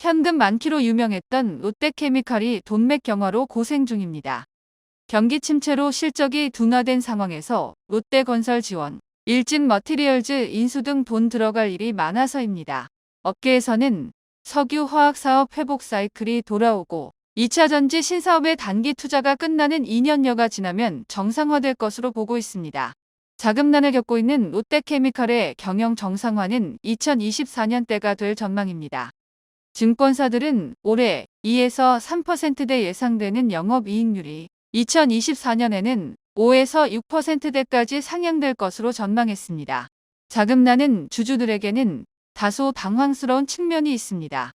현금 많기로 유명했던 롯데케미칼이 돈맥 경화로 고생 중입니다. 경기 침체로 실적이 둔화된 상황에서 롯데건설 지원, 일진 머티리얼즈 인수 등 돈 들어갈 일이 많아서입니다. 업계에서는 석유 화학 사업 회복 사이클이 돌아오고 2차 전지 신사업의 단기 투자가 끝나는 2년여가 지나면 정상화될 것으로 보고 있습니다. 자금난을 겪고 있는 롯데케미칼의 경영 정상화는 2024년대가 될 전망입니다. 증권사들은 올해 2에서 3%대 예상되는 영업이익률이 2024년에는 5에서 6%대까지 상향될 것으로 전망했습니다. 자금난은 주주들에게는 다소 당황스러운 측면이 있습니다.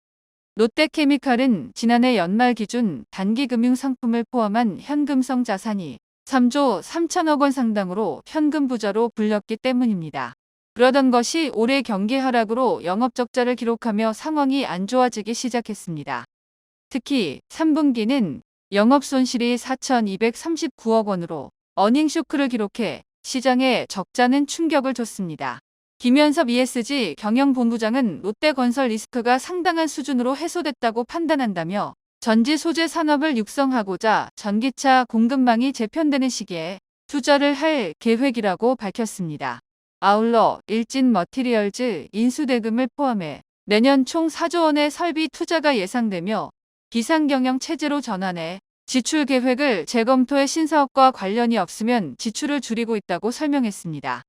롯데케미칼은 지난해 연말 기준 단기 금융 상품을 포함한 현금성 자산이 3조 3천억 원 상당으로 현금 부자로 불렸기 때문입니다. 그러던 것이 올해 경기 하락으로 영업 적자를 기록하며 상황이 안 좋아지기 시작했습니다. 특히 3분기는 영업 손실이 4,239억 원으로 어닝 쇼크를 기록해 시장에 적자는 충격을 줬습니다. 김현섭 ESG 경영본부장은 롯데건설 리스크가 상당한 수준으로 해소됐다고 판단한다며 전지 소재 산업을 육성하고자 전기차 공급망이 재편되는 시기에 투자를 할 계획이라고 밝혔습니다. 아울러 일진 머티리얼즈 인수대금을 포함해 내년 총 4조 원의 설비 투자가 예상되며 비상경영 체제로 전환해 지출 계획을 재검토해 신사업과 관련이 없으면 지출을 줄이고 있다고 설명했습니다.